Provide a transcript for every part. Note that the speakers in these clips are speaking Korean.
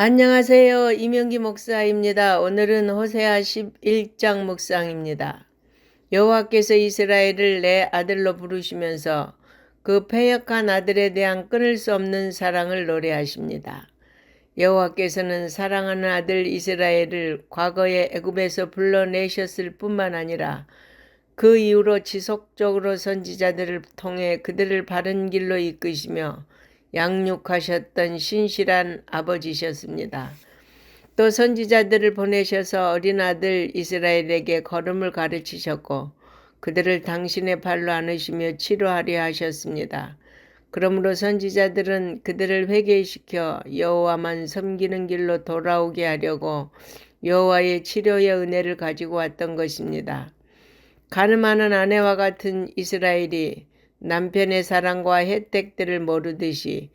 안녕하세요. 이명기 목사입니다. 오늘은 호세아 11장 묵상입니다. 여호와께서 이스라엘을 내 아들로 부르시면서 그 패역한 아들에 대한 끊을 수 없는 사랑을 노래하십니다. 여호와께서는 사랑하는 아들 이스라엘을 과거에 애굽에서 불러내셨을 뿐만 아니라 그 이후로 지속적으로 선지자들을 통해 그들을 바른 길로 이끄시며 양육하셨던 신실한 아버지셨습니다. 또 선지자들을 보내셔서 어린 아들 이스라엘에게 걸음을 가르치셨고 그들을 당신의 발로 안으시며 치료하려 하셨습니다. 그러므로 선지자들은 그들을 회개시켜 여호와만 섬기는 길로 돌아오게 하려고 여호와의 치료의 은혜를 가지고 왔던 것입니다. 가늠하는 아내와 같은 이스라엘이 남편의 사랑과 혜택들을 모르듯이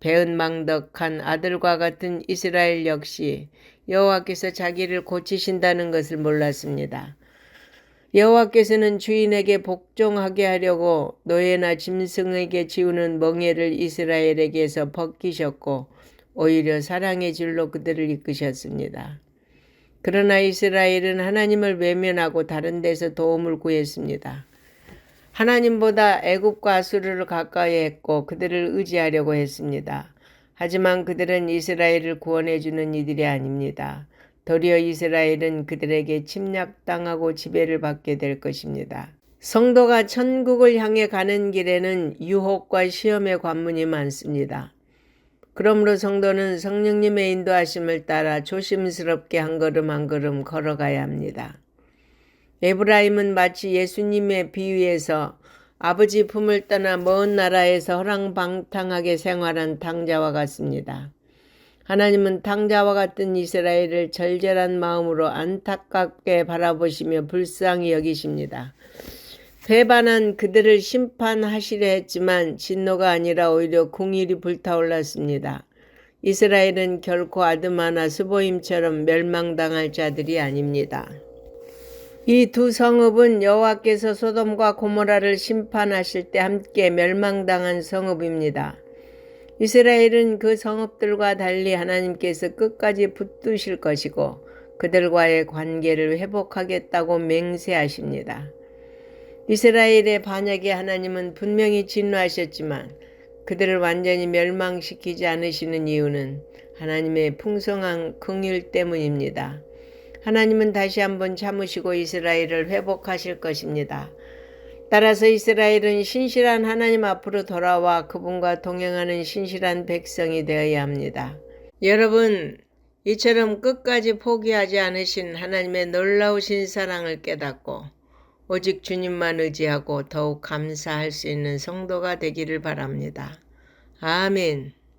배은망덕한 아들과 같은 이스라엘 역시 여호와께서 자기를 고치신다는 것을 몰랐습니다. 여호와께서는 주인에게 복종하게 하려고 노예나 짐승에게 지우는 멍에를 이스라엘에게서 벗기셨고 오히려 사랑의 줄로 그들을 이끄셨습니다. 그러나 이스라엘은 하나님을 외면하고 다른 데서 도움을 구했습니다. 하나님보다 애굽과 아수르를 가까이 했고 그들을 의지하려고 했습니다. 하지만 그들은 이스라엘을 구원해 주는 이들이 아닙니다. 도리어 이스라엘은 그들에게 침략당하고 지배를 받게 될 것입니다. 성도가 천국을 향해 가는 길에는 유혹과 시험의 관문이 많습니다. 그러므로 성도는 성령님의 인도하심을 따라 조심스럽게 한 걸음 한 걸음 걸어가야 합니다. 에브라임은 마치 예수님의 비유에서 아버지 품을 떠나 먼 나라에서 허랑방탕하게 생활한 탕자와 같습니다. 하나님은 탕자와 같은 이스라엘을 절절한 마음으로 안타깝게 바라보시며 불쌍히 여기십니다. 배반한 그들을 심판하시려 했지만 진노가 아니라 오히려 궁일이 불타올랐습니다. 이스라엘은 결코 아드마나 스보임처럼 멸망당할 자들이 아닙니다. 이 두 성읍은 여호와께서 소돔과 고모라를 심판하실 때 함께 멸망당한 성읍입니다. 이스라엘은 그 성읍들과 달리 하나님께서 끝까지 붙드실 것이고 그들과의 관계를 회복하겠다고 맹세하십니다. 이스라엘의 반역에 하나님은 분명히 진노하셨지만 그들을 완전히 멸망시키지 않으시는 이유는 하나님의 풍성한 긍휼 때문입니다. 하나님은 다시 한번 참으시고 이스라엘을 회복하실 것입니다. 따라서 이스라엘은 신실한 하나님 앞으로 돌아와 그분과 동행하는 신실한 백성이 되어야 합니다. 여러분, 이처럼 끝까지 포기하지 않으신 하나님의 놀라우신 사랑을 깨닫고 오직 주님만 의지하고 더욱 감사할 수 있는 성도가 되기를 바랍니다. 아멘.